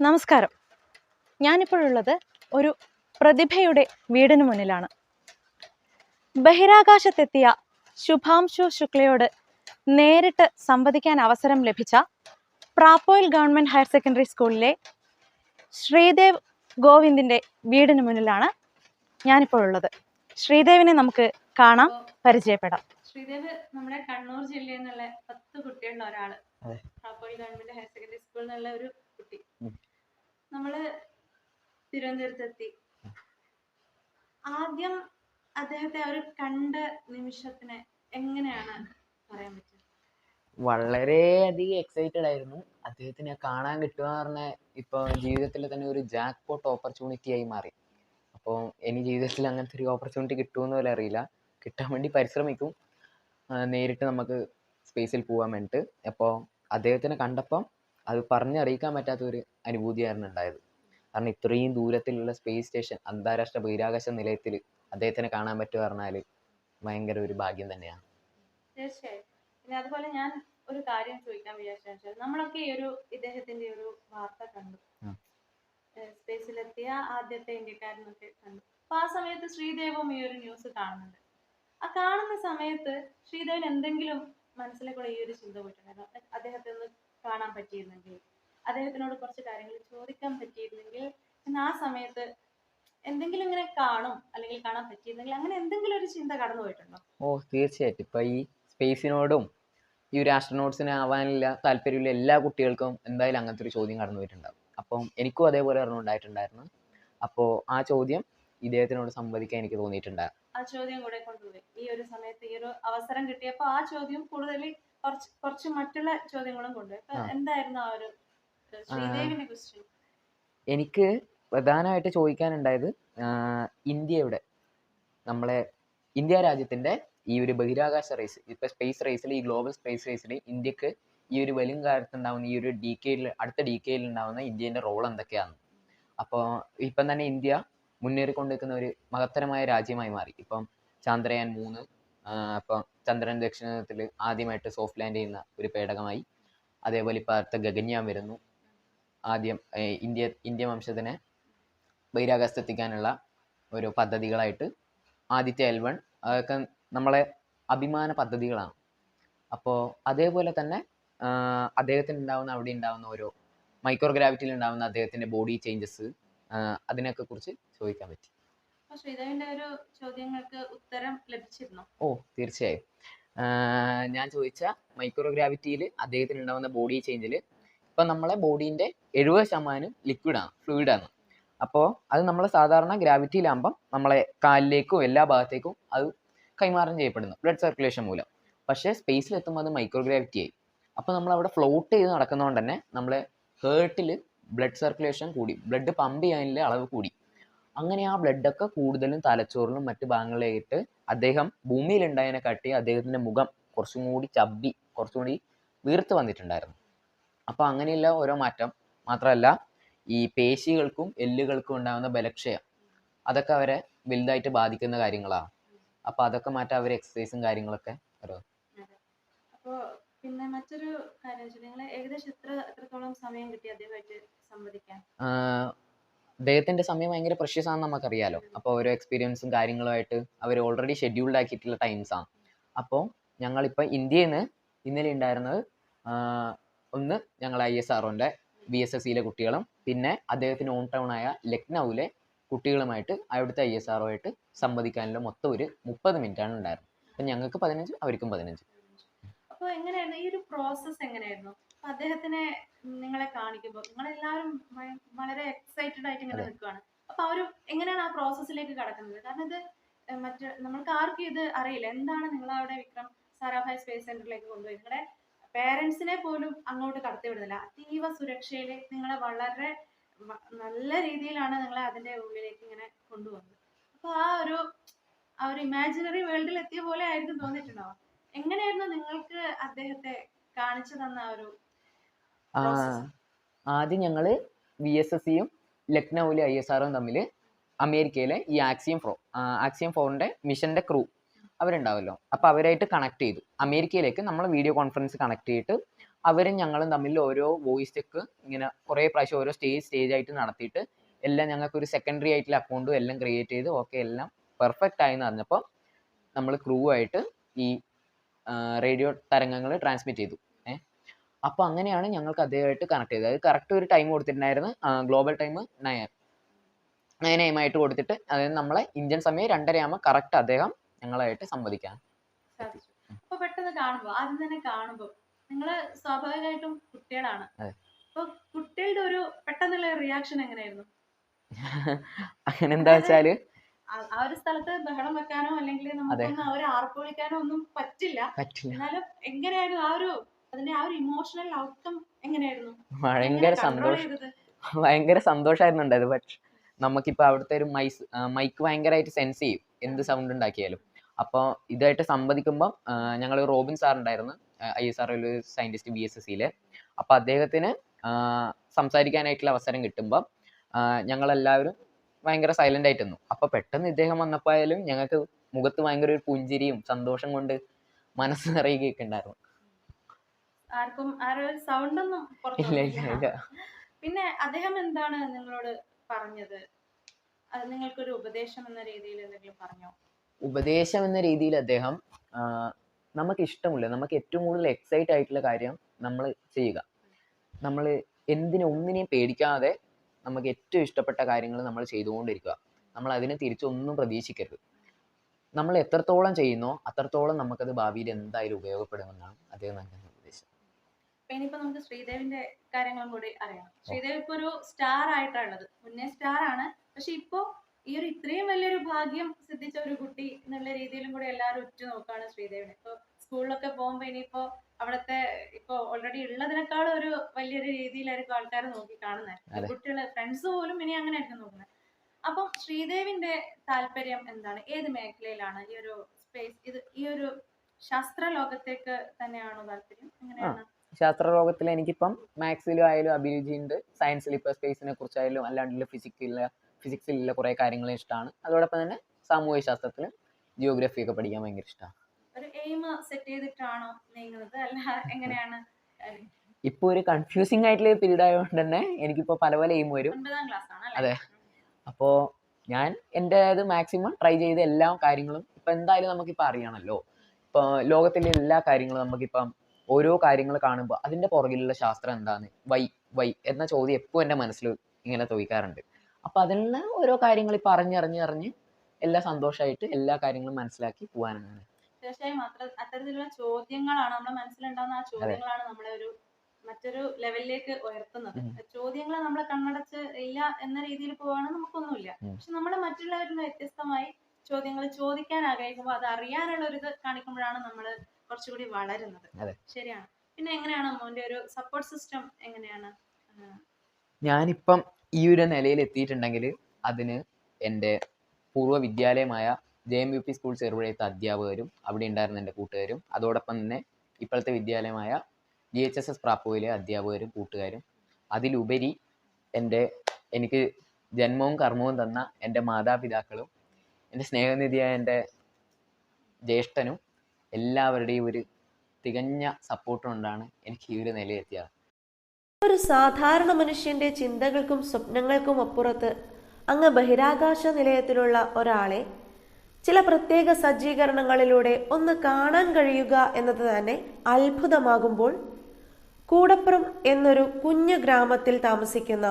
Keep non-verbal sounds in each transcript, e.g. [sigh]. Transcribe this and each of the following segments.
നമസ്കാരം. ഞാനിപ്പോഴുള്ളത് ഒരു പ്രതിഭയുടെ വീടിന് മുന്നിലാണ്. ബഹിരാകാശത്തെത്തിയ ശുഭാംശു ശുക്ലയോട് നേരിട്ട് സംവദിക്കാൻ അവസരം ലഭിച്ച പ്രാപ്പോയിൽ ഗവൺമെന്റ് ഹയർ സെക്കൻഡറി സ്കൂളിലെ ശ്രീദേവ് ഗോവിന്ദിന്റെ വീടിന് മുന്നിലാണ് ഞാനിപ്പോഴുള്ളത് ശ്രീദേവിനെ നമുക്ക് കാണാം പരിചയപ്പെടാം. ശ്രീദേവ് നമ്മുടെ കണ്ണൂർ ജില്ലയിൽ നിന്നുള്ള പത്ത് കുട്ടികളുള്ള ഒരാൾ. ഗവൺമെന്റ് ഹയർ സെക്കൻഡറി സ്കൂളിൽ നിന്നുള്ള ഒരു കുട്ടി. നമ്മൾ തിരുവനന്തപുരത്തെത്തി. ആദ്യം അദ്ദേഹത്തെ ഒരു കണ്ട നിമിഷത്തിന് എങ്ങനെയാണ് പറയാൻ പറ്റുക? വളരെയധികം എക്സൈറ്റഡ് ആയിരുന്നു. അദ്ദേഹത്തിനെ കാണാൻ കിട്ടുക എന്ന് പറഞ്ഞാൽ ഇപ്പോൾ ജീവിതത്തിൽ തന്നെ ഒരു ജാക്ക് പോട്ട് ഓപ്പർച്യൂണിറ്റി ആയി മാറി. അപ്പോൾ ഇനി ജീവിതത്തിൽ അങ്ങനത്തെ ഒരു ഓപ്പർച്യൂണിറ്റി കിട്ടുമെന്ന് പോലും അറിയില്ല. കിട്ടാൻ വേണ്ടി പരിശ്രമിക്കും. നേരിട്ട് നമുക്ക് സ്പേസിൽ പോകാൻ വേണ്ടിയിട്ട് അപ്പോൾ അദ്ദേഹത്തിനെ കണ്ടപ്പം അത് പറഞ്ഞറിയിക്കാൻ പറ്റാത്ത ഒരു അനുഭൂതിയായിരുന്നു ഉണ്ടായത് കാരണം ഇത്രയും ദൂരത്തിലുള്ള സ്പേസ് സ്റ്റേഷൻ അന്താരാഷ്ട്ര ബഹിരാകാശ നിലയത്തിൽ അദ്ദേഹത്തിനെ കാണാൻ പറ്റുക പറഞ്ഞാൽ ഭയങ്കര ഒരു ഭാഗ്യം തന്നെയാണ്. തീർച്ചയായും. പിന്നെ അതുപോലെ ഞാൻ ഒരു കാര്യം ചോദിക്കാൻ വിചാരിച്ചു നമ്മളൊക്കെ ഈ ഒരു ഇദ്ദേഹത്തിന്റെ ഒരു വാർത്ത കണ്ടു. സ്പേസിലെത്തിയ ആദ്യത്തെ ഇന്ത്യക്കാരനൊക്കെ കണ്ടു. അപ്പൊ ആ സമയത്ത് ശ്രീദേവും ഈ ഒരു ന്യൂസ് കാണുന്നുണ്ട്. ആ കാണുന്ന സമയത്ത് ശ്രീദേവൻ എന്തെങ്കിലും മനസ്സിലെ കൂടെ ഈ ഒരു ചിന്ത പോയിട്ടുണ്ടായിരുന്നു? അദ്ദേഹത്തെ ഒന്ന് കാണാൻ പറ്റിയിരുന്നെങ്കിൽ? അദ്ദേഹത്തിനോട് കുറച്ച് കാര്യങ്ങൾ ചോദിക്കാൻ പറ്റിയിരുന്നെങ്കിൽ എന്ന് ആ സമയത്ത് എന്തെങ്കിലും ഇങ്ങനെ കാണും അല്ലെങ്കിൽ കാണാൻ പറ്റിയിരുന്നെങ്കിൽ അങ്ങനെ എന്തെങ്കിലും ഒരു ചിന്ത കടന്നു പോയിട്ടുണ്ടോ? ഓ തീർച്ചയായിട്ടും. ഇപ്പൊ ഈ സ്പേസിനോടും ഈ ഒരു ആസ്ട്രോനോട്സിനെ ആവാനില്ല താല്പര്യമുള്ള എല്ലാ കുട്ടികൾക്കും എന്തായാലും അങ്ങനത്തെ ഒരു ചോദ്യം കടന്നു പോയിട്ടുണ്ടാവും. അപ്പം എനിക്കും അതേപോലെ ഒരെണ്ണം ഉണ്ടായിട്ടുണ്ടായിരുന്നു അപ്പോൾ ആ ചോദ്യം ഇദ്ദേഹത്തിനോട് സംവദിക്കാൻ എനിക്ക് തോന്നിയിട്ടുണ്ടായിരുന്നു ആ ചോദ്യം കൂടെ കൊണ്ടുപോയി. ഈ ഒരു സമയത്ത് ഈ ഒരു അവസരം കിട്ടിയപ്പോൾ ആ ചോദ്യം കൂടുതൽ കുറച്ച് കുറച്ച് മറ്റുള്ള ചോദ്യങ്ങളും കൊണ്ടുപോയി. അപ്പൊ എന്തായിരുന്നു ആ ഒരു എനിക്ക് പ്രധാനമായിട്ട് ചോദിക്കാനുണ്ടായത് ഇന്ത്യയുടെ നമ്മളെ ഇന്ത്യ രാജ്യത്തിന്റെ ഈ ഒരു ബഹിരാകാശ റേസ് ഇപ്പൊ സ്പേസ് റേസിൽ ഈ ഗ്ലോബൽ സ്പേസ് റേസിൽ ഇന്ത്യയ്ക്ക് ഈ ഒരു വലിയ കാലത്ത് ഉണ്ടാവുന്ന ഈ ഒരു ഡി കെയിൽ അടുത്ത ഡി കെയിൽ ഉണ്ടാവുന്ന ഇന്ത്യന്റെ റോൾ എന്തൊക്കെയാണ്? അപ്പോൾ ഇപ്പം തന്നെ ഇന്ത്യ മുന്നേറിക്കൊണ്ടിരിക്കുന്ന ഒരു മഹത്തരമായ രാജ്യമായി മാറി. ഇപ്പം ചന്ദ്രയാൻ മൂന്ന് ഇപ്പം ചന്ദ്രൻ ദക്ഷിണത്തിൽ ആദ്യമായിട്ട് സോഫ്റ്റ് ലാൻഡ് ചെയ്യുന്ന ഒരു പേടകമായി. അതേപോലെ ഇപ്പം അടുത്ത ഗഗൻയാൻ വരുന്നു. ആദ്യം ഇന്ത്യ ഇന്ത്യ വംശത്തിനെ ബഹിരാകാശത്തെത്തിക്കാനുള്ള ഒരു പദ്ധതികളായിട്ട് ആദിത്യ എൽ വൺ അതൊക്കെ നമ്മളെ അഭിമാന പദ്ധതികളാണ്. അപ്പോൾ അതേപോലെ തന്നെ അദ്ദേഹത്തിന് ഉണ്ടാവുന്ന അവിടെ ഉണ്ടാവുന്ന ഓരോ മൈക്രോഗ്രാവിറ്റിയിൽ ഉണ്ടാവുന്ന അദ്ദേഹത്തിന്റെ ബോഡി ചേഞ്ചസ് അതിനൊക്കെ കുറിച്ച് ചോദിക്കാൻ പറ്റി. ഒരു ചോദ്യങ്ങൾക്ക് ഉത്തരം ലഭിച്ചിരുന്നു? ഓ തീർച്ചയായും. ഞാൻ ചോദിച്ച മൈക്രോ ഗ്രാവിറ്റിയിൽ അദ്ദേഹത്തിന് ഉണ്ടാവുന്ന ബോഡി ചേഞ്ചിൽ ഇപ്പം നമ്മളെ ബോഡീന്റെ എഴുപത് ശതമാനം ലിക്വിഡാണ് ഫ്ലൂയിഡാണ് അപ്പോൾ അത് നമ്മൾ സാധാരണ ഗ്രാവിറ്റിയിലാകുമ്പം നമ്മളെ കാലിലേക്കും എല്ലാ ഭാഗത്തേക്കും അത് കൈമാറ്റം ചെയ്യപ്പെടുന്നു ബ്ലഡ് സർക്കുലേഷൻ മൂലം. പക്ഷേ സ്പേസിലെത്തുമ്പോൾ അത് മൈക്രോ ഗ്രാവിറ്റി ആയി. അപ്പോൾ നമ്മൾ അവിടെ ഫ്ലോട്ട് ചെയ്ത് നടക്കുന്നതുകൊണ്ട് തന്നെ നമ്മളെ ഹേർട്ടിൽ ബ്ലഡ് സർക്കുലേഷൻ കൂടി ബ്ലഡ് പമ്പ് ചെയ്യാനുള്ള അളവ് കൂടി. അങ്ങനെ ആ ബ്ലഡൊക്കെ കൂടുതലും തലച്ചോറിലും മറ്റു ഭാഗങ്ങളിലായിട്ട് അദ്ദേഹം ഭൂമിയിലുണ്ടായതിനെ കാട്ടി അദ്ദേഹത്തിന്റെ മുഖം കുറച്ചും കൂടി ചബ്ബി കുറച്ചും കൂടി വീർത്ത് വന്നിട്ടുണ്ടായിരുന്നു. അപ്പോൾ അങ്ങനെയുള്ള ഓരോ മാറ്റം മാത്രമല്ല ഈ പേശികൾക്കും എല്ലുകൾക്കും ഉണ്ടാകുന്ന ബലക്ഷയം അതൊക്കെ അവരെ വലുതായിട്ട് ബാധിക്കുന്ന കാര്യങ്ങളാണ് അപ്പോൾ അതൊക്കെ മാറ്റാൻ അവർ എക്സസൈസും കാര്യങ്ങളൊക്കെ അപ്പോ പിന്നെ മറ്റൊരു കാര്യം വെച്ചാൽ നിങ്ങൾ ഏകദേശം എത്ര എത്രത്തോളം സമയം കിട്ടി അദ്ദേഹമായിട്ട് സംവദിക്കാൻ? ആഹ് അദ്ദേഹത്തിന്റെ സമയം ഭയങ്കര പ്രഷ്യസ് ആണെന്ന് നമുക്കറിയാലോ. അപ്പോൾ ഓരോ എക്സ്പീരിയൻസും കാര്യങ്ങളുമായിട്ട് അവർ ഓൾറെഡി ഷെഡ്യൂൾഡ് ആക്കിയിട്ടുള്ള ടൈംസ് ആണ് അപ്പോൾ ഞങ്ങളിപ്പോൾ ഇന്ത്യയിൽ നിന്ന് ഇന്നലെ ഉണ്ടായിരുന്നത് ഒന്ന് ഞങ്ങൾ ഐ എസ് ആർഒന്റെ ബി എസ് എസ് സിയിലെ കുട്ടികളും പിന്നെ അദ്ദേഹത്തിന് ഓൺ ടൗൺ ആയ ലക്നൌവിലെ കുട്ടികളുമായിട്ട് അവിടുത്തെ ഐ എസ് ആർഒ സംവദിക്കാനുള്ള മൊത്തം ഒരു മുപ്പത് ആണ് ഉണ്ടായിരുന്നത്. അപ്പം ഞങ്ങൾക്ക് പതിനഞ്ച് അവർക്കും പതിനഞ്ച്. അപ്പോൾ എങ്ങനെയായിരുന്നു? ഈ ഒരു പ്രോസസ്സ് എങ്ങനെയായിരുന്നു? അദ്ദേഹത്തിനെ നിങ്ങളെ കാണിക്കുമ്പോൾ നിങ്ങളെല്ലാവരും വളരെ എക്സൈറ്റഡ് ആയിട്ട് ഇങ്ങനെ നിൽക്കുകയാണ് അപ്പൊ അവർ എങ്ങനെയാണ് ആ പ്രോസസ്സിലേക്ക് കടക്കുന്നത്? കാരണം ഇത് ഏഹ്, നമ്മൾക്ക് ആർക്കും ഇത് അറിയില്ല. എന്താണ് നിങ്ങൾ അവിടെ വിക്രം സാരാഭായ് സ്പേസ് സെന്ററിലേക്ക് കൊണ്ടുപോയി? നിങ്ങളുടെ പേരൻസിനെ പോലും അങ്ങോട്ട് കടത്തിവിടുന്നില്ല അതീവ സുരക്ഷയിൽ നിങ്ങളെ വളരെ നല്ല രീതിയിലാണ് നിങ്ങളെ അതിന്റെ ഉള്ളിലേക്ക് ഇങ്ങനെ കൊണ്ടുപോകുന്നത് അപ്പൊ ആ ഒരു ആ ഒരു ഇമാജിനറി വേൾഡിൽ എത്തിയ പോലെ ആയിരിക്കും തോന്നിയിട്ടുണ്ടാവും എങ്ങനെയായിരുന്നു നിങ്ങൾക്ക് അദ്ദേഹത്തെ കാണിച്ചു തന്ന ആ ഒരു ആദ്യം ഞങ്ങൾ വി എസ് എസ് സിയും ലക്നൌവിലെ ഐ എസ് ആറും തമ്മിൽ അമേരിക്കയിലെ ഈ ആക്സിയം ഫ്രോ ആക്സിയം ഫോറിന്റെ മിഷന്റെ ക്രൂ അവരുണ്ടാവുമല്ലോ അപ്പോൾ അവരായിട്ട് കണക്ട് ചെയ്തു. അമേരിക്കയിലേക്ക് നമ്മൾ വീഡിയോ കോൺഫറൻസ് കണക്ട് ചെയ്തിട്ട് അവരും ഞങ്ങളും തമ്മിൽ ഓരോ വോയിസ് ചെക്ക് ഇങ്ങനെ കുറേ പ്രാവശ്യം ഓരോ സ്റ്റേജ് സ്റ്റേജ് ആയിട്ട് നടത്തിയിട്ട് എല്ലാം ഞങ്ങൾക്ക് ഒരു സെക്കൻഡറി ആയിട്ടുള്ള അക്കൗണ്ടും എല്ലാം ക്രിയേറ്റ് ചെയ്ത് ഓക്കെ എല്ലാം പെർഫെക്റ്റ് ആയി എന്ന് പറഞ്ഞപ്പോൾ നമ്മൾ ക്രൂ ആയിട്ട് ഈ റേഡിയോ തരംഗങ്ങൾ ട്രാൻസ്മിറ്റ് ചെയ്തു. ഏഹ് അപ്പോൾ അങ്ങനെയാണ് ഞങ്ങൾക്ക് അദ്ദേഹമായിട്ട് കണക്ട് ചെയ്തത്. അത് കറക്റ്റ് ഒരു ടൈം കൊടുത്തിട്ടുണ്ടായിരുന്നു. Global time nine nine M ആയിട്ട് കൊടുത്തിട്ട്. അതായത് നമ്മളെ ഇന്ത്യൻ സമയം രണ്ടര ആകുമ്പോൾ കറക്റ്റ് അദ്ദേഹം ഞങ്ങളായിട്ട് സംവദിക്കാൻ സാധിച്ചു. അപ്പൊ പെട്ടെന്ന് കാണുമ്പോ ആദ്യം തന്നെ കാണുമ്പോ നിങ്ങൾ സ്വാഭാവികമായിട്ടും കുട്ടികളാണ്. അപ്പൊ കുട്ടികളുടെ ഒരു പെട്ടെന്നുള്ള റിയാക്ഷൻ എങ്ങനെയായിരുന്നു? [laughs] അങ്ങനെ എന്താ വെച്ചാൽ? ആ- ഒരു സ്ഥലത്ത് ബഹളം വെക്കാനോ അല്ലെങ്കിൽ നമുക്കൊന്ന് അവരെ ആർപ്പൊളിക്കാനോ ഒന്നും പറ്റില്ല. എന്നാലും എങ്ങനെയായിരുന്നു ആ ഒരു അതിന്റെ ആ ഒരു ഇമോഷണൽ ഔട്ട്കം എങ്ങനെയായിരുന്നു? ഭയങ്കര സന്തോഷം [laughs] ഭയങ്കര സന്തോഷമായിരുന്നു ഉണ്ടായത്. പക്ഷെ നമുക്കിപ്പോ അവിടുത്തെ ഒരു മൈസ് മൈക്ക് ഭയങ്കരമായിട്ട് സെൻസ് ചെയ്യും. എന്ത് സൗണ്ട് ഉണ്ടാക്കിയാലും. അപ്പോൾ ഇതായിട്ട് സംവദിക്കുമ്പം ഞങ്ങൾ റോബിൻ സാർ ഉണ്ടായിരുന്നു ഐ എസ് ആർ ഒരു സയന്റിസ്റ്റ് ബി എസ് എസ് സിയിലെ. അപ്പോൾ അദ്ദേഹത്തിന് സംസാരിക്കാനായിട്ടുള്ള അവസരം കിട്ടുമ്പം ഞങ്ങളെല്ലാവരും ഭയങ്കര സൈലന്റ് ആയിട്ടിരുന്നു അപ്പോൾ പെട്ടെന്ന് ഇദ്ദേഹം വന്നപ്പോയാലും ഞങ്ങൾക്ക് മുഖത്ത് ഭയങ്കര ഒരു പുഞ്ചിരിയും സന്തോഷം കൊണ്ട് മനസ്സ് നിറയുകയൊക്കെ ഉണ്ടായിരുന്നു. ആർക്കും സൗണ്ട് ഒന്നും ഇല്ല ഇല്ല ഇല്ല. പിന്നെ അദ്ദേഹം എന്താണ് നിങ്ങളോട് പറഞ്ഞത്? അത് നിങ്ങൾക്കൊരു ഉപദേശം എന്ന രീതിയിൽ എന്തെങ്കിലും പറഞ്ഞോ? ഉപദേശം എന്ന രീതിയിൽ അദ്ദേഹം നമുക്ക് ഇഷ്ടമുള്ള നമുക്ക് ഏറ്റവും കൂടുതൽ എക്സൈറ്റ് ആയിട്ടുള്ള കാര്യം നമ്മൾ ചെയ്യുക. നമ്മൾ എന്തിനും ഒന്നിനെയും പേടിക്കാതെ നമുക്ക് ഏറ്റവും ഇഷ്ടപ്പെട്ട കാര്യങ്ങൾ നമ്മൾ ചെയ്തുകൊണ്ടിരിക്കുക. നമ്മൾ അതിനെ തിരിച്ചൊന്നും പ്രതീക്ഷിക്കരുത്. നമ്മൾ എത്രത്തോളം ചെയ്യുന്നോ അത്രത്തോളം നമുക്കത് ഭാവിയിൽ എന്തായാലും ഉപയോഗപ്പെടുമെന്നാണ് അദ്ദേഹം നൽകുന്ന ഉപദേശം. അപ്പൊ ഇനിയിപ്പോ നമുക്ക് ശ്രീദേവിന്റെ കാര്യങ്ങളും കൂടി അറിയാം. ശ്രീദേവി ഇപ്പൊ ഒരു സ്റ്റാർ ആയിട്ടാണ് ഉള്ളത്. മുന്നേ സ്റ്റാർ ആണ്. പക്ഷെ ഇപ്പോ ഈ ഒരു ഇത്രയും വലിയൊരു ഭാഗ്യം സിദ്ധിച്ച ഒരു കുട്ടി എന്നുള്ള രീതിയിലും കൂടി എല്ലാവരും ഉറ്റു നോക്കാണ് ശ്രീദേവിനെ. ഇപ്പൊ സ്കൂളിലൊക്കെ പോകുമ്പോ ഇനിയിപ്പോ അവിടുത്തെ ഇപ്പൊ ഓൾറെഡി ഉള്ളതിനേക്കാൾ ഒരു വലിയൊരു രീതിയിലായിരിക്കും ആൾക്കാർ നോക്കി കാണുന്നത് കുട്ടികളെ ഫ്രണ്ട്സ് പോലും ഇനി അങ്ങനെ ആയിരിക്കും നോക്കുന്നത് അപ്പം ശ്രീദേവിന്റെ താല്പര്യം എന്താണ്? ഏത് മേഖലയിലാണ് ഈ ഒരു സ്പേസ് ഇത് ഈ ഒരു ശാസ്ത്ര ലോകത്തേക്ക് തന്നെയാണോ താല്പര്യം? എങ്ങനെയാണ്? ശാസ്ത്രലോകത്തിൽ എനിക്കിപ്പം മാത്സിലും ആയാലും അഭിരുചി ഉണ്ട്. സയൻസിൽ ഇപ്പോൾ സ്പേസിനെ കുറിച്ചായാലും അല്ലാണ്ടില്ല ഫിസിക്സില്ല ഫിസിക്സിലുള്ള കുറേ കാര്യങ്ങൾ ഇഷ്ടമാണ് അതോടൊപ്പം തന്നെ സാമൂഹ്യ ശാസ്ത്രത്തിലും ജിയോഗ്രഫി ഒക്കെ പഠിക്കാൻ ഭയങ്കര ഇഷ്ടമാണ് ഇപ്പൊ ഒരു കൺഫ്യൂസിങ് ആയിട്ടുള്ള പീരീഡ് ആയതുകൊണ്ട് തന്നെ എനിക്കിപ്പോ പല പല എയിം വരും. അതെ. അപ്പോ ഞാൻ അത് മാക്സിമം ട്രൈ ചെയ്ത എല്ലാ കാര്യങ്ങളും ഇപ്പൊ എന്തായാലും നമുക്കിപ്പോ അറിയണമല്ലോ ഇപ്പൊ ലോകത്തിലെ എല്ലാ കാര്യങ്ങളും നമുക്കിപ്പം ഓരോ കാര്യങ്ങൾ കാണുമ്പോൾ അതിന്റെ പുറകിലുള്ള ശാസ്ത്രം എന്താണ്? വൈ വൈ എന്ന ചോദ്യം എപ്പോഴും എന്റെ മനസ്സിൽ ഇങ്ങനെ തോന്നിക്കാറുണ്ട് അപ്പോൾ നിന്ന് ഓരോ കാര്യങ്ങൾ ഇപ്പം അറിഞ്ഞറിഞ്ഞ് അറിഞ്ഞ് എല്ലാ സന്തോഷമായിട്ട് എല്ലാ കാര്യങ്ങളും മനസ്സിലാക്കി പോകാനാണ് തീർച്ചയായും അത്തരത്തിലുള്ള ചോദ്യങ്ങളാണ് നമ്മുടെ മനസ്സിലുണ്ടാകുന്ന ആ ചോദ്യങ്ങളാണ് നമ്മളെ ഒരു മറ്റൊരു ലെവലിലേക്ക് ഉയർത്തുന്നത്. ചോദ്യങ്ങൾ നമ്മളെ കണ്ണടച്ച് ഇല്ല എന്ന രീതിയിൽ പോവാണെങ്കിൽ നമുക്കൊന്നുമില്ല. പക്ഷെ നമ്മൾ മറ്റുള്ളവരിൽ നിന്ന് വ്യത്യസ്തമായി ചോദ്യങ്ങൾ ചോദിക്കാൻ ആഗ്രഹിക്കുമ്പോൾ അത് അറിയാനുള്ള ഒരു ഇത് കാണിക്കുമ്പോഴാണ് നമ്മൾ കുറച്ചുകൂടി വളരുന്നത്. ശരിയാണ്. പിന്നെ എങ്ങനെയാണ് മോന്റെ ഒരു സപ്പോർട്ട് സിസ്റ്റം എങ്ങനെയാണ്? ഞാനിപ്പം ഈ ഒരു നിലയിൽ എത്തിയിട്ടുണ്ടെങ്കിൽ അതിന് എന്റെ പൂർവ വിദ്യാലയമായ J M U P school ചെറുപുഴയത്തെ അധ്യാപകരും അവിടെ ഉണ്ടായിരുന്ന എന്റെ കൂട്ടുകാരും അതോടൊപ്പം തന്നെ ഇപ്പോഴത്തെ വിദ്യാലയമായ ജി എച്ച് എസ് എസ് പ്രാപ്പുവിലെ അധ്യാപകരും കൂട്ടുകാരും അതിലുപരി എന്റെ എനിക്ക് ജന്മവും കർമ്മവും തന്ന എന്റെ മാതാപിതാക്കളും എന്റെ സ്നേഹനിധിയായ എന്റെ ജ്യേഷ്ഠനും എല്ലാവരുടെയും ഒരു തികഞ്ഞ സപ്പോർട്ട് കൊണ്ടാണ് എനിക്ക് ഈ ഒരു നിലയിലെത്തിയത് ഒരു സാധാരണ മനുഷ്യന്റെ ചിന്തകൾക്കും സ്വപ്നങ്ങൾക്കും അപ്പുറത്ത് അങ്ങ് ബഹിരാകാശ നിലയത്തിലുള്ള ഒരാളെ ചില പ്രത്യേക സജ്ജീകരണങ്ങളിലൂടെ ഒന്ന് കാണാൻ കഴിയുക എന്നത് തന്നെ അത്ഭുതമാകുമ്പോൾ കൂടപ്പുറം എന്നൊരു കുഞ്ഞു ഗ്രാമത്തിൽ താമസിക്കുന്ന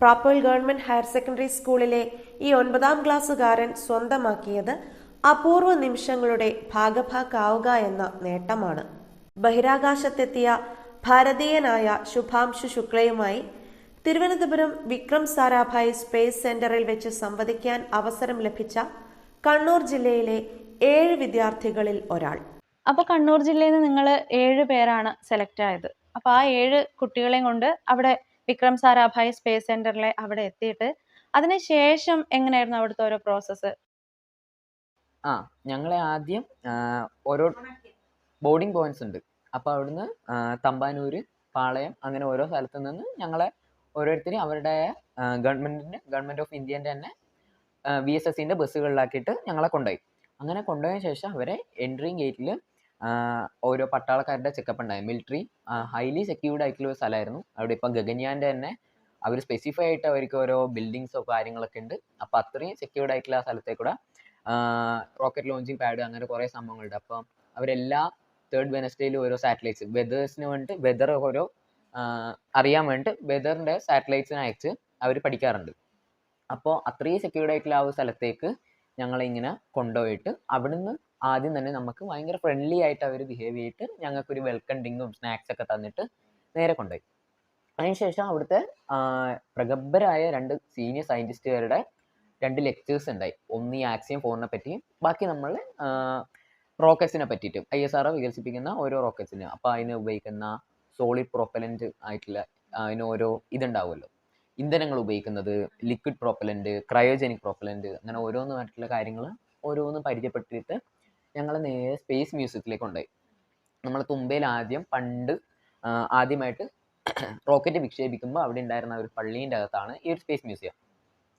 പ്രാപ്പോൾ ഗവൺമെന്റ് ഹയർ സെക്കൻഡറി സ്കൂളിലെ ഈ ഒൻപതാം ക്ലാസ്സുകാരൻ സ്വന്തമാക്കിയത് അപൂർവ നിമിഷങ്ങളുടെ ഭാഗഭാക്കാവുക എന്ന നേട്ടമാണ്. ബഹിരാകാശത്തെത്തിയ ഭാരതീയനായ ശുഭാംശു ശുക്ലയുമായി തിരുവനന്തപുരം വിക്രം സാരാഭായ് സ്പേസ് സെന്ററിൽ വെച്ച് സംവദിക്കാൻ അവസരം ലഭിച്ച കണ്ണൂർ ജില്ലയിലെ ഏഴ് വിദ്യാർത്ഥികളിൽ ഒരാൾ. അപ്പോൾ കണ്ണൂർ ജില്ലയിൽ നിന്ന് നിങ്ങൾ ഏഴ് പേരാണ് സെലക്ട് ആയത്. അപ്പോൾ ആ ഏഴ് കുട്ടികളെയും കൊണ്ട് അവിടെ വിക്രം സാരാഭായ് സ്പേസ് സെന്ററിലെ അവിടെ എത്തിയിട്ട് അതിനുശേഷം എങ്ങനെയായിരുന്നു അവിടുത്തെ ഓരോ പ്രോസസ്സ്? ആ ഞങ്ങളെ ആദ്യം ഓരോ ബോർഡിംഗ് പോയിന്റ്സ് ഉണ്ട്. അപ്പോൾ അവിടുന്ന് തമ്പാനൂർ പാളയം അങ്ങനെ ഓരോ സ്ഥലത്തു നിന്ന് ഞങ്ങളെ ഓരോരുത്തരെയും അവരുടെ ഗവൺമെന്റിന്റെ ഗവൺമെന്റ് ഓഫ് ഇന്ത്യന്റെ തന്നെ വി എസ് എസ് സിന്റെ ബസ്സുകളിലാക്കിയിട്ട് ഞങ്ങളെ കൊണ്ടുപോയി. അങ്ങനെ കൊണ്ടുപോയ ശേഷം അവരെ എൻട്രിങ് ഗേറ്റിൽ ഓരോ പട്ടാളക്കാരുടെ ചെക്കപ്പ് ഉണ്ടായി. മിലിറ്ററി ഹൈലി സെക്യൂർഡ് ആയിട്ടുള്ള ഒരു സ്ഥലമായിരുന്നു. അവിടെ ഇപ്പം ഗഗൻയാന്റെ തന്നെ അവർ സ്പെസിഫൈ ആയിട്ട് അവർക്ക് ഓരോ ബിൽഡിങ്സോ കാര്യങ്ങളൊക്കെ ഉണ്ട്. അപ്പോൾ അത്രയും സെക്യൂർഡ് ആയിട്ടുള്ള ആ സ്ഥലത്തേക്കൂടെ റോക്കറ്റ് ലോഞ്ചിങ് പാഡ് അങ്ങനെ കുറേ സംഭവങ്ങളുണ്ട്. അപ്പം അവരെല്ലാ തേർഡ് വെനസ്ഡേയിലും ഓരോ സാറ്റലൈറ്റ്സ് വെതേഴ്സിന് വേണ്ടിയിട്ട് വെതർ ഓരോ അറിയാൻ വേണ്ടിയിട്ട് വെതറിന്റെ സാറ്റലൈറ്റ്സിനെ അയച്ച് അവർ പഠിക്കാറുണ്ട്. അപ്പോൾ അത്രയും സെക്യൂർഡ് ആയിട്ടുള്ള ആ ഒരു സ്ഥലത്തേക്ക് ഞങ്ങളിങ്ങനെ കൊണ്ടുപോയിട്ട് അവിടുന്ന് ആദ്യം തന്നെ നമുക്ക് ഭയങ്കര ഫ്രണ്ട്ലി ആയിട്ട് അവർ ബിഹേവ് ചെയ്തിട്ട് ഞങ്ങൾക്കൊരു വെൽക്കം ഡ്രിങ്കും സ്നാക്സ് ഒക്കെ തന്നിട്ട് നേരെ കൊണ്ടുപോയി. അതിനുശേഷം അവിടുത്തെ പ്രഗത്ഭരായ രണ്ട് സീനിയർ സയന്റിസ്റ്റുകാരുടെ രണ്ട് ലെക്ചേഴ്സ് ഉണ്ടായി. ഒന്ന് ഈ ആക്സിയം ഫോണിനെ പറ്റിയും ബാക്കി നമ്മൾ റോക്കറ്റ്സിനെ പറ്റിയിട്ടും. ഐ എസ് ആർ വികസിപ്പിക്കുന്ന ഓരോ റോക്കറ്റ്സിന് അപ്പോൾ അതിന് ഉപയോഗിക്കുന്ന സോളിഡ് പ്രൊപ്പലന്റ് ആയിട്ടുള്ള അതിന് ഓരോ ഇതുണ്ടാവുമല്ലോ. ഇന്ധനങ്ങൾ ഉപയോഗിക്കുന്നത് ലിക്വിഡ് പ്രൊപ്പലന്റ് ക്രയോജനിക് പ്രൊപ്പലന്റ് അങ്ങനെ ഓരോന്നുമായിട്ടുള്ള കാര്യങ്ങൾ ഓരോന്നും പരിചയപ്പെട്ടിട്ട് ഞങ്ങൾ നേരെ സ്പേസ് മ്യൂസിയത്തിലേക്ക് കൊണ്ടുപോയി. നമ്മൾ തുമ്പയിൽ ആദ്യം പണ്ട് ആദ്യമായിട്ട് റോക്കറ്റ് വിക്ഷേപിക്കുമ്പോൾ അവിടെ ഉണ്ടായിരുന്ന ഒരു പള്ളീന്റെ അകത്താണ് ഈ ഒരു സ്പേസ് മ്യൂസിയം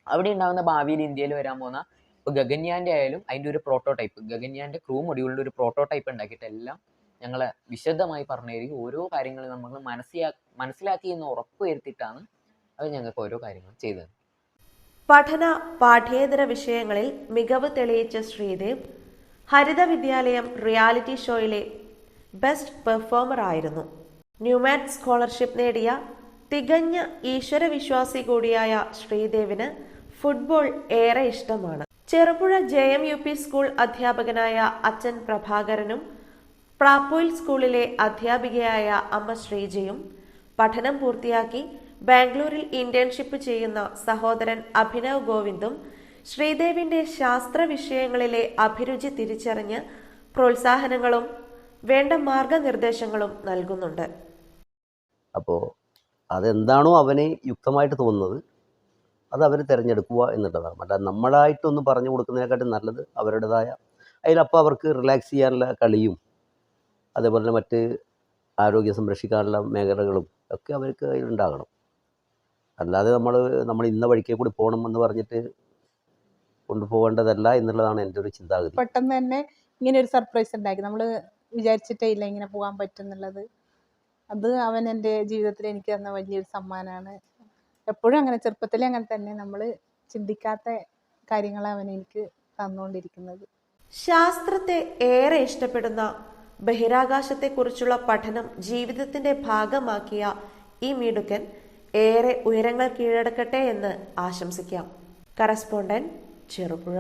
അവിടെ ഉണ്ടാകുന്ന ഭാവിയിൽ ഇന്ത്യയിൽ വരാൻ പോകുന്ന ഇപ്പോൾ ഗഗൻയാന്റെ ആയാലും അതിന്റെ ഒരു പ്രോട്ടോടൈപ്പ് ഗഗൻയാന്റെ ക്രൂ മൊഡ്യൂളിന്റെ ഒരു പ്രോട്ടോടൈപ്പ് ഉണ്ടാക്കിയിട്ട് എല്ലാം ഞങ്ങളെ വിശദമായി പറഞ്ഞു ഓരോ കാര്യങ്ങളും നമ്മൾ മനസ്സിലാ മനസ്സിലാക്കി എന്ന് ഉറപ്പ് വരുത്തിയിട്ടാണ് അവർ ഞങ്ങൾക്ക് ഓരോ കാര്യങ്ങൾ ചെയ്തത്. പഠന പാഠ്യേതര വിഷയങ്ങളിൽ മികവ് തെളിയിച്ച ശ്രീദേവ് ഹരിത വിദ്യാലയം റിയാലിറ്റി ഷോയിലെ ബെസ്റ്റ് പെർഫോമർ ആയിരുന്നു. ന്യൂമാറ്റ് സ്കോളർഷിപ്പ് നേടിയ തികഞ്ഞ ഈശ്വരവിശ്വാസി കൂടിയായ ശ്രീദേവിന് ഫുട്ബോൾ ഏറെ ഇഷ്ടമാണ്. Cherupuzha J M U P school അധ്യാപകനായ അച്ഛൻ പ്രഭാകരനും പ്രാപ്പോയിൽ സ്കൂളിലെ അധ്യാപികയായ അമ്മ ശ്രീജയും പഠനം പൂർത്തിയാക്കി ബാംഗ്ലൂരിൽ ഇന്റേൺഷിപ്പ് ചെയ്യുന്ന സഹോദരൻ അഭിനവ് ഗോവിന്ദും ശ്രീദേവിന്റെ ശാസ്ത്ര വിഷയങ്ങളിലെ അഭിരുചി തിരിച്ചറിഞ്ഞ് പ്രോത്സാഹനങ്ങളും വേണ്ട മാർഗനിർദ്ദേശങ്ങളും നൽകുന്നുണ്ട്. അപ്പോൾ അതെന്താണോ അവന് യുക്തമായിട്ട് തോന്നുന്നത്. അത് അവർ തിരഞ്ഞെടുക്കുക എന്നുള്ളതാണ്. മറ്റേ നമ്മളായിട്ടൊന്നും പറഞ്ഞു കൊടുക്കുന്നതിനെക്കാട്ടും നല്ലത് അവരുടേതായ അതിലപ്പോൾ അവർക്ക് റിലാക്സ് ചെയ്യാനുള്ള കളിയും അതേപോലെ തന്നെ മറ്റ് ആരോഗ്യം സംരക്ഷിക്കാനുള്ള മേഖലകളും ഒക്കെ അവർക്ക് അതിലുണ്ടാകണം അല്ലാതെ നമ്മൾ നമ്മൾ ഇന്ന വഴിക്കേ കൂടി പോകണം എന്ന് പറഞ്ഞിട്ട് കൊണ്ടുപോകേണ്ടതല്ല എന്നുള്ളതാണ് എന്റെ ഒരു ചിന്താഗതി. പെട്ടെന്ന് തന്നെ ഇങ്ങനെ ഒരു സർപ്രൈസ് ഉണ്ടാക്കി നമ്മൾ വിചാരിച്ചിട്ടേ ഇല്ല ഇങ്ങനെ പോകാൻ പറ്റും എന്നുള്ളത്. അത് അവൻ എന്റെ ജീവിതത്തിൽ എനിക്ക് തന്ന വലിയൊരു സമ്മാനമാണ്. എപ്പോഴും അങ്ങനെ ചെറുപ്പത്തിലേ അങ്ങനെ തന്നെ നമ്മൾ ചിന്തിക്കാത്ത കാര്യങ്ങളാണ് അവൻ എനിക്ക് തന്നുകൊണ്ടിരിക്കുന്നത് ശാസ്ത്രത്തെ ഏറെ ഇഷ്ടപ്പെടുന്ന ബഹിരാകാശത്തെക്കുറിച്ചുള്ള പഠനം ജീവിതത്തിന്റെ ഭാഗമാക്കിയ ഈ മീടുക്കൻ ഏറെ ഉയരങ്ങൾ കീഴടക്കട്ടെ എന്ന് ആശംസിക്കാം. കറസ്പോണ്ടന്റ് ചെറുപുഴ.